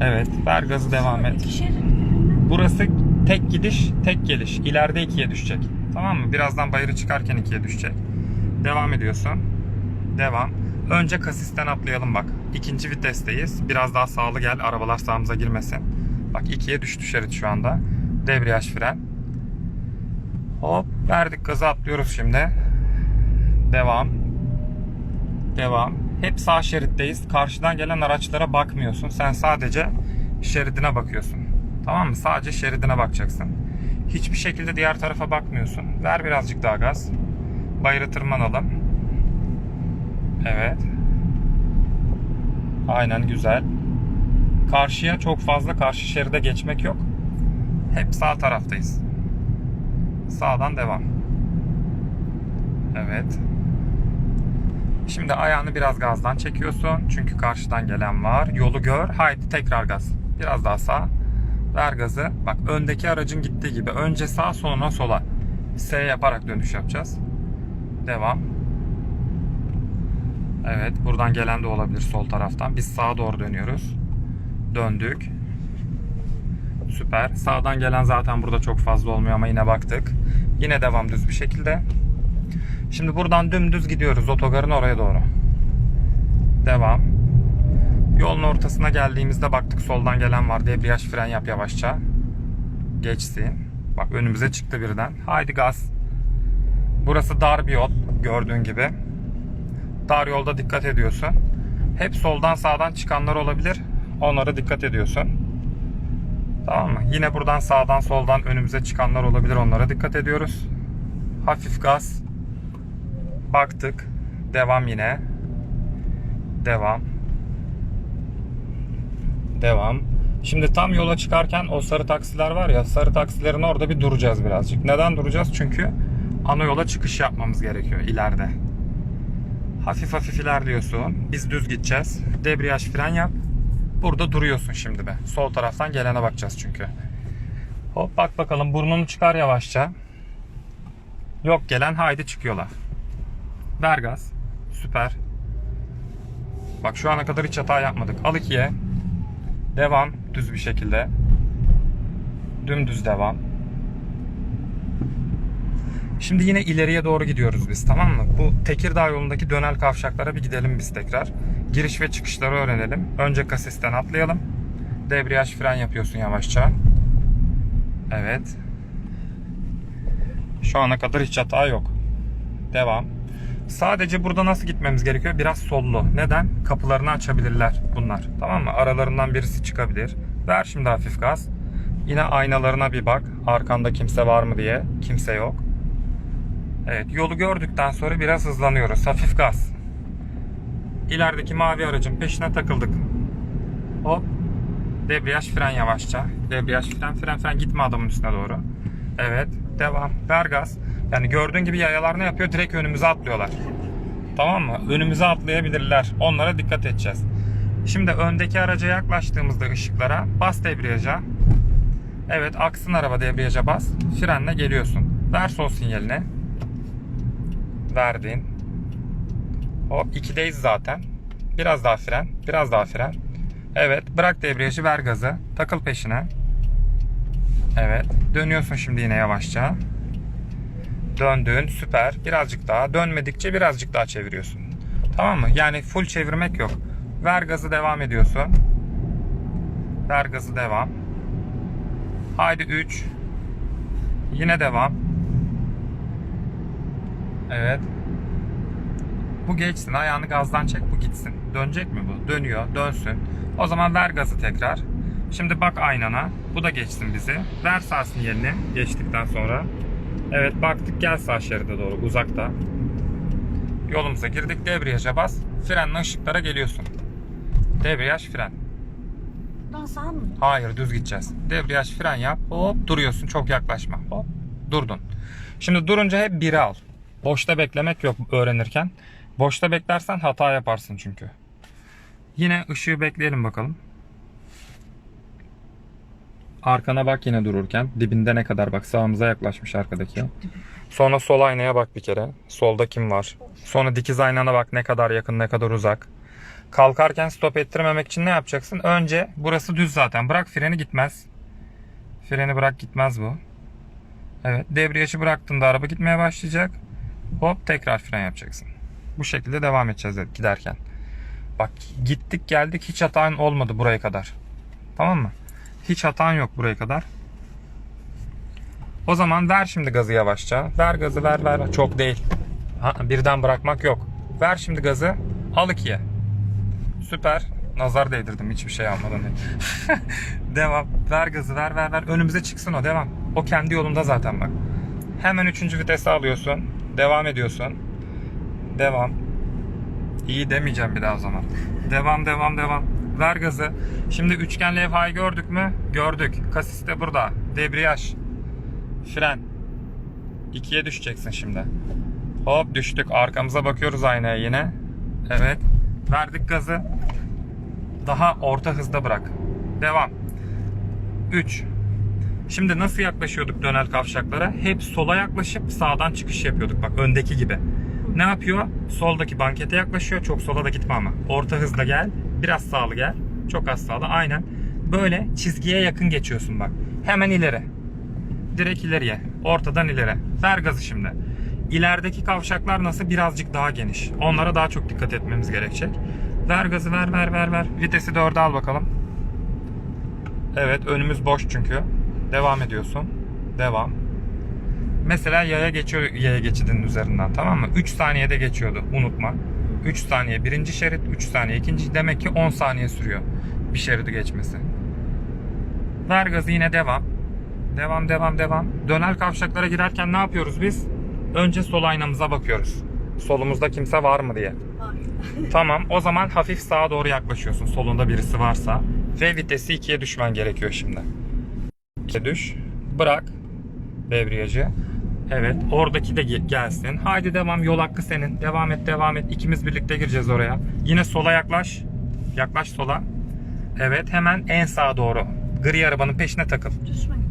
Evet. Ver gazı devam et. Burası tek gidiş, tek geliş. İleride ikiye düşecek. Tamam mı? Birazdan bayırı çıkarken ikiye düşecek. Devam ediyorsun. Devam. Önce kasisten atlayalım bak. İkinci vitesteyiz. Biraz daha sağlı gel. Arabalar sağımıza girmesin. Bak ikiye düştü şerit şu anda. Debriyaj fren. Hop verdik gazı atlıyoruz şimdi. Devam. Devam. Hep sağ şeritteyiz. Karşıdan gelen araçlara bakmıyorsun. Sen sadece şeridine bakıyorsun. Tamam mı? Sadece şeridine bakacaksın. Hiçbir şekilde diğer tarafa bakmıyorsun. Ver birazcık daha gaz. Bayırı tırmanalım. Evet. Aynen güzel. Karşıya çok fazla karşı şeride geçmek yok. Hep sağ taraftayız. Sağdan devam. Evet. Şimdi ayağını biraz gazdan çekiyorsun. Çünkü karşıdan gelen var. Yolu gör. Haydi tekrar gaz. Biraz daha sağ. Ver gazı. Bak öndeki aracın gittiği gibi. Önce sağ sonra sola. S yaparak dönüş yapacağız. Devam. Evet. Buradan gelen de olabilir sol taraftan. Biz sağa doğru dönüyoruz. Döndük. Süper. Sağdan gelen zaten burada çok fazla olmuyor ama yine baktık. Yine devam düz bir şekilde. Şimdi buradan dümdüz gidiyoruz otogarın oraya doğru. Devam. Yolun ortasına geldiğimizde baktık soldan gelen var. Debriyaj fren yap yavaşça. Geçsin. Bak önümüze çıktı birden. Haydi gaz. Burası dar bir yol gördüğün gibi. Dar yolda dikkat ediyorsun. Hep soldan sağdan çıkanlar olabilir. Onlara dikkat ediyorsun. Tamam mı? Yine buradan sağdan soldan önümüze çıkanlar olabilir. Onlara dikkat ediyoruz. Hafif gaz. Baktık. Devam yine. Devam. Devam. Şimdi tam yola çıkarken o sarı taksiler var ya sarı taksilerin orada bir duracağız birazcık. Neden duracağız? Çünkü ana yola çıkış yapmamız gerekiyor ileride. Hafif hafif ilerliyorsun. Biz düz gideceğiz. Debriyaj fren yap. Burada duruyorsun şimdi be. Sol taraftan gelene bakacağız çünkü. Hop bak bakalım burnunu çıkar yavaşça. Yok gelen haydi çıkıyorlar. Ver gaz. Süper. Bak şu ana kadar hiç hata yapmadık. Al ikiye. Devam. Düz bir şekilde. Dümdüz devam. Şimdi yine ileriye doğru gidiyoruz biz tamam mı? Bu Tekirdağ yolundaki dönel kavşaklara bir gidelim biz tekrar. Giriş ve çıkışları öğrenelim. Önce kasisten atlayalım. Debriyaj fren yapıyorsun yavaşça. Evet. Şu ana kadar hiç hata yok. Devam. Sadece burada nasıl gitmemiz gerekiyor? Biraz sollu. Neden? Kapılarını açabilirler bunlar. Tamam mı? Aralarından birisi çıkabilir. Ver şimdi hafif gaz. Yine aynalarına bir bak. Arkanda kimse var mı diye. Kimse yok. Evet yolu gördükten sonra biraz hızlanıyoruz. Hafif gaz. İlerideki mavi aracın peşine takıldık. Hop. Debriyaj fren yavaşça. Debriyaj fren fren fren gitme adamın üstüne doğru. Evet. Devam. Ver gaz. Yani gördüğün gibi yayalar ne yapıyor? Direkt önümüze atlıyorlar. Tamam mı? Önümüze atlayabilirler. Onlara dikkat edeceğiz. Şimdi öndeki araca yaklaştığımızda ışıklara bas debriyaja. Evet aksın araba debriyaja bas. Frenle geliyorsun. Ver sol sinyalini. Verdin. O 2'deyiz zaten. Biraz daha fren. Biraz daha fren. Evet bırak debriyajı ver gazı. Takıl peşine. Evet. Dönüyorsun şimdi yine yavaşça. Döndün süper. Birazcık daha. Dönmedikçe birazcık daha çeviriyorsun. Tamam mı? Yani full çevirmek yok. Ver gazı devam ediyorsun. Ver gazı devam. Haydi 3. Yine devam. Evet. Bu geçsin. Ayağını gazdan çek. Bu gitsin. Dönecek mi bu? Dönüyor. Dönsün. O zaman ver gazı tekrar. Şimdi bak aynana. Bu da geçsin bizi. Ver sağ sinyalini geçtikten sonra. Evet baktık gel sağ şeride doğru uzakta. Yolumuza girdik. Debriyaja bas. Frenle ışıklara geliyorsun. Debriyaj fren. Daha sağ mı? Hayır düz gideceğiz. Debriyaj fren yap. Hop duruyorsun. Çok yaklaşma. Hop durdun. Şimdi durunca hep biri al. Boşta beklemek yok öğrenirken. Boşta beklersen hata yaparsın çünkü. Yine ışığı bekleyelim bakalım. Arkana bak yine dururken. Dibinde ne kadar bak sağımıza yaklaşmış arkadaki. Sonra sol aynaya bak bir kere. Solda kim var? Sonra dikiz aynana bak ne kadar yakın ne kadar uzak. Kalkarken stop ettirmemek için ne yapacaksın? Önce burası düz zaten. Bırak freni gitmez. Freni bırak gitmez bu. Evet. Debriyajı bıraktığında araba gitmeye başlayacak. Hop tekrar fren yapacaksın. Bu şekilde devam edeceğiz giderken. Bak gittik geldik hiç hatan olmadı buraya kadar. Tamam mı? Hiç hatan yok buraya kadar. O zaman ver şimdi gazı yavaşça. Ver gazı ver ver. Çok değil. Ha, birden bırakmak yok. Ver şimdi gazı. Al ikiye. Süper. Nazar değdirdim hiçbir şey almadan. devam. Ver gazı ver ver ver. Önümüze çıksın o devam. O kendi yolunda zaten bak. Hemen üçüncü vitese alıyorsun. Devam ediyorsun. Devam. İyi demeyeceğim bir daha o zaman. Devam devam devam. Ver gazı. Şimdi üçgen levhayı gördük mü? Gördük. Kasis de burada. Debriyaj. Fren. İkiye düşeceksin şimdi. Hop düştük. Arkamıza bakıyoruz aynaya yine. Evet. Verdik gazı. Daha orta hızda bırak. Devam. 3. Şimdi nasıl yaklaşıyorduk dönel kavşaklara? Hep sola yaklaşıp sağdan çıkış yapıyorduk. Bak öndeki gibi. Ne yapıyor? Soldaki bankete yaklaşıyor. Çok sola da gitme ama. Orta hızla gel. Biraz sağlı gel. Çok az sağlı. Aynen. Böyle çizgiye yakın geçiyorsun bak. Hemen ileri. Direkt ileriye. Ortadan ileri. Ver gazı şimdi. İlerideki kavşaklar nasıl? Birazcık daha geniş. Onlara daha çok dikkat etmemiz gerekecek. Ver gazı ver ver ver ver. Vitesi 4'e al bakalım. Evet önümüz boş çünkü. Devam ediyorsun. Devam. Mesela yaya geçiyor yaya geçidinin üzerinden tamam mı? 3 saniyede geçiyordu unutma. 3 saniye birinci şerit, 3 saniye ikinci. Demek ki 10 saniye sürüyor bir şeridi geçmesi. Ver gazı yine devam. Devam devam devam. Dönel kavşaklara girerken ne yapıyoruz biz? Önce sol aynamıza bakıyoruz. Solumuzda kimse var mı diye. Tamam o zaman hafif sağa doğru yaklaşıyorsun solunda birisi varsa. Ve vitesi 2'ye düşmen gerekiyor şimdi. 2'ye düş. Bırak debriyajı. Evet oradaki de ge- gelsin. Haydi devam yol hakkı senin. Devam et devam et. İkimiz birlikte gireceğiz oraya. Yine sola yaklaş. Yaklaş sola. Evet hemen en sağa doğru. Gri arabanın peşine takıl.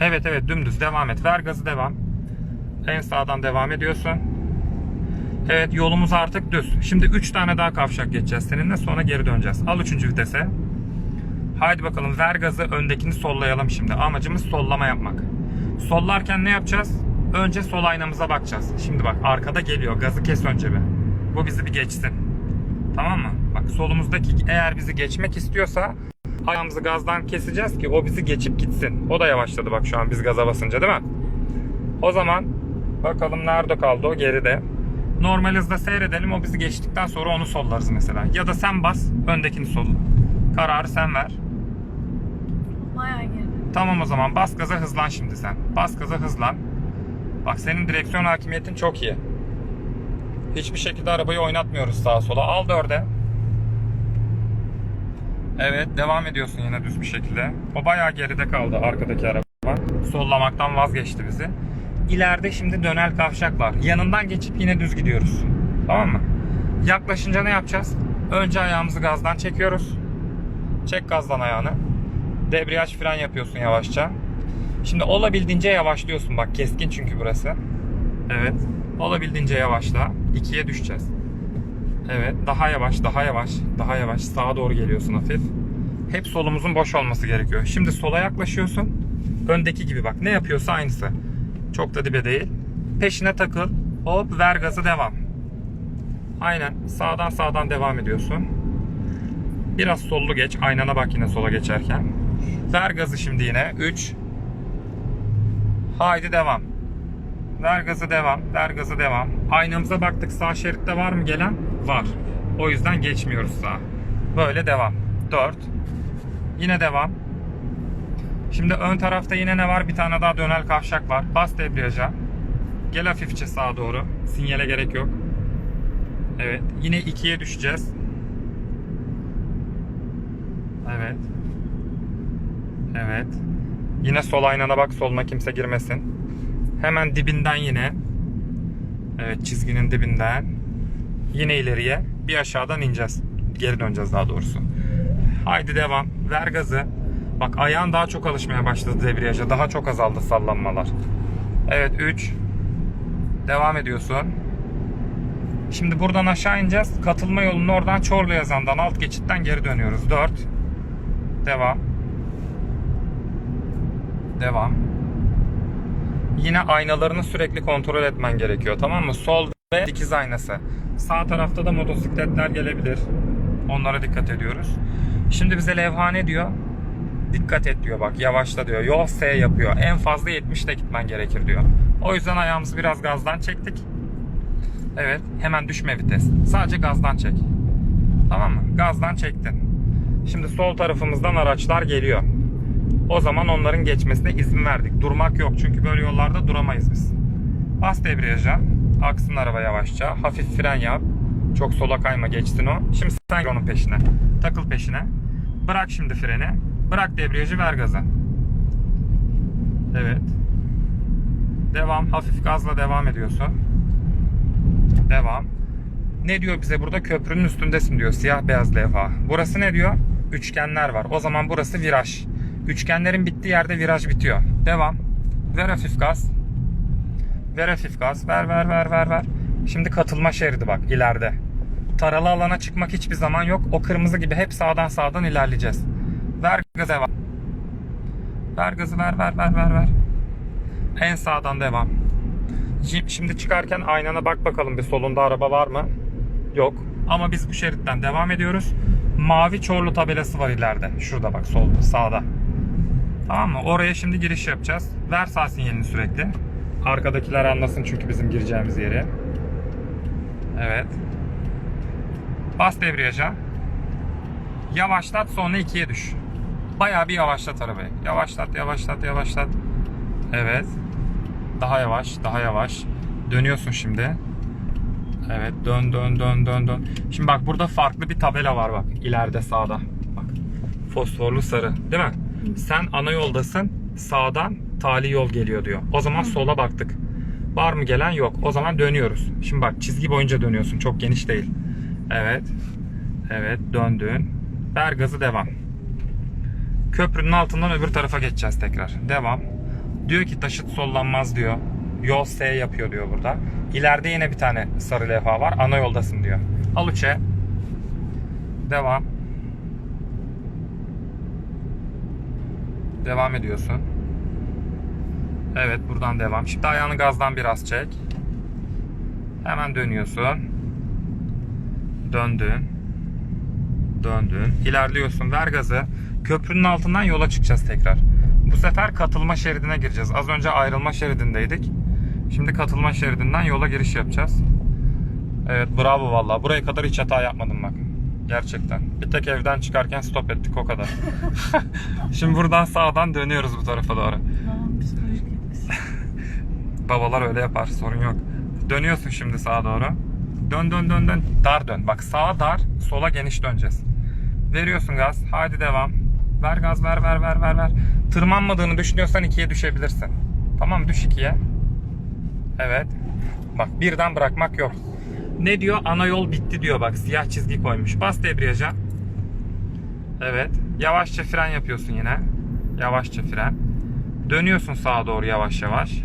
Evet evet dümdüz devam et. Ver gazı devam. En sağdan devam ediyorsun. Evet yolumuz artık düz. Şimdi 3 tane daha kavşak geçeceğiz seninle sonra geri döneceğiz. Al 3. vitese. Haydi bakalım ver gazı öndekini sollayalım şimdi. Amacımız sollama yapmak. Sollarken ne yapacağız? Önce sol aynamıza bakacağız. Şimdi bak arkada geliyor. Gazı kes önce bir. Bu bizi bir geçsin. Tamam mı? Bak solumuzdaki eğer bizi geçmek istiyorsa ayağımızı gazdan keseceğiz ki o bizi geçip gitsin. O da yavaşladı bak şu an biz gaza basınca değil mi? O zaman bakalım nerede kaldı o geride. Normal hızda seyredelim o bizi geçtikten sonra onu sollarız mesela. Ya da sen bas öndekini solla. Kararı sen ver. Bayağı geride. Tamam o zaman bas gaza hızlan şimdi sen. Bas gaza hızlan. Bak senin direksiyon hakimiyetin çok iyi. Hiçbir şekilde arabayı oynatmıyoruz sağa sola. Al dörde. Evet devam ediyorsun yine düz bir şekilde. O bayağı geride kaldı arkadaki araba. Sollamaktan vazgeçti bizi. İleride şimdi dönel kavşak var. Yanından geçip yine düz gidiyoruz. Tamam mı? Yaklaşınca ne yapacağız? Önce ayağımızı gazdan çekiyoruz. Çek gazdan ayağını. Debriyaj fren yapıyorsun yavaşça. Şimdi olabildiğince yavaşlıyorsun. Bak keskin çünkü burası. Evet. Olabildiğince yavaşla. İkiye düşeceğiz. Evet. Daha yavaş, daha yavaş, daha yavaş. Sağa doğru geliyorsun hafif. Hep solumuzun boş olması gerekiyor. Şimdi sola yaklaşıyorsun. Öndeki gibi bak. Ne yapıyorsa aynısı. Çok da dibe değil. Peşine takıl. Hop ver gazı devam. Aynen. Sağdan sağdan devam ediyorsun. Biraz sollu geç. Aynana bak yine sola geçerken. Ver gazı şimdi yine. 3. Haydi devam. Ver gazı devam. Ver gazı devam. Aynamıza baktık. Sağ şeritte var mı gelen? Var. O yüzden geçmiyoruz sağa. Böyle devam. 4. Yine devam. Şimdi ön tarafta yine ne var? Bir tane daha dönel kavşak var. Bas debriyaja. Gel hafifçe sağa doğru. Sinyale gerek yok. Evet. Yine ikiye düşeceğiz. Evet. Evet. Yine sol aynana bak soluna kimse girmesin. Hemen dibinden yine. Evet çizginin dibinden. Yine ileriye. Bir aşağıdan ineceğiz. Geri döneceğiz daha doğrusu. Haydi devam. Ver gazı. Bak ayağın daha çok alışmaya başladı debriyaja. Daha çok azaldı sallanmalar. Evet 3. Devam ediyorsun. Şimdi buradan aşağı ineceğiz. Katılma yolunun oradan Çorlu yazandan alt geçitten geri dönüyoruz. 4. Devam. Devam. Yine aynalarını sürekli kontrol etmen gerekiyor. Tamam mı? Sol ve dikiz aynası. Sağ tarafta da motosikletler gelebilir. Onlara dikkat ediyoruz. Şimdi bize levha ne diyor? Dikkat et diyor bak yavaşla diyor. Yol S yapıyor. En fazla 70'te gitmen gerekir diyor. O yüzden ayağımızı biraz gazdan çektik. Evet hemen düşme vites. Sadece gazdan çek. Tamam mı? Gazdan çektin. Şimdi sol tarafımızdan araçlar geliyor. O zaman onların geçmesine izin verdik. Durmak yok çünkü böyle yollarda duramayız biz. Bas debriyaja. Aksın araba yavaşça. Hafif fren yap. Çok sola kayma geçtin o. Şimdi sen onun peşine. Takıl peşine. Bırak şimdi freni. Bırak debriyajı ver gaza. Evet. Devam. Hafif gazla devam ediyorsun. Devam. Ne diyor bize burada? Köprünün üstündesin diyor. Siyah beyaz levha. Burası ne diyor? Üçgenler var. O zaman burası viraj. Üçgenlerin bittiği yerde viraj bitiyor. Devam. Ver hafif gaz. Ver hafif gaz. Ver ver ver ver ver. Şimdi katılma şeridi bak ileride. Taralı alana çıkmak hiçbir zaman yok. O kırmızı gibi hep sağdan sağdan ilerleyeceğiz. Ver gazı devam. Ver gazı ver ver ver ver ver. En sağdan devam. Şi- Şimdi çıkarken aynana bak bakalım bir solunda araba var mı? Yok. Ama biz bu şeritten devam ediyoruz. Mavi Çorlu tabelası var ileride. Şurada bak solda sağda. Tamam mı? Oraya şimdi giriş yapacağız. Ver sağ sinyalini sürekli. Arkadakiler anlasın çünkü bizim gireceğimiz yeri. Evet. Bas debriyaja. Yavaşlat sonra ikiye düş. Bayağı bir yavaşlat arabayı. Yavaşlat, yavaşlat, yavaşlat. Evet. Daha yavaş, daha yavaş. Dönüyorsun şimdi. Evet, dön dön dön dön dön. Şimdi bak burada farklı bir tabela var bak ileride sağda. Bak. Fosforlu sarı, değil mi? Sen ana yoldasın. Sağdan tali yol geliyor diyor. O zaman sola baktık. Var mı gelen? Yok. O zaman dönüyoruz. Şimdi bak çizgi boyunca dönüyorsun. Çok geniş değil. Evet. Evet, döndün. Ver gazı devam. Köprünün altından öbür tarafa geçeceğiz tekrar. Devam. Diyor ki taşıt sollanmaz diyor. Yol S yapıyor diyor burada. İleride yine bir tane sarı levha var. Ana yoldasın diyor. Al üçe. Devam. Devam ediyorsun. Evet buradan devam. Şimdi ayağını gazdan biraz çek. Hemen dönüyorsun. Döndün. Döndün. İlerliyorsun. Ver gazı. Köprünün altından yola çıkacağız tekrar. Bu sefer katılma şeridine gireceğiz. Az önce ayrılma şeridindeydik. Şimdi katılma şeridinden yola giriş yapacağız. Evet bravo vallahi. Buraya kadar hiç hata yapmadım bak. Gerçekten. Bir tek evden çıkarken stop ettik o kadar. Şimdi buradan sağdan dönüyoruz bu tarafa doğru. Babam psikolojik etkisi. Babalar öyle yapar sorun yok. Dönüyorsun şimdi sağa doğru. Dön dön dön dön. Dar dön. Bak sağa dar, sola geniş döneceğiz. Veriyorsun gaz. Hadi devam. Ver gaz ver ver ver ver ver. Tırmanmadığını düşünüyorsan ikiye düşebilirsin. Tamam düş ikiye. Evet. Bak birden bırakmak yok. Ne diyor? Ana yol bitti diyor bak. Siyah çizgi koymuş. Bas debriyaja. Evet. Yavaşça fren yapıyorsun yine. Yavaşça fren. Dönüyorsun sağa doğru yavaş yavaş.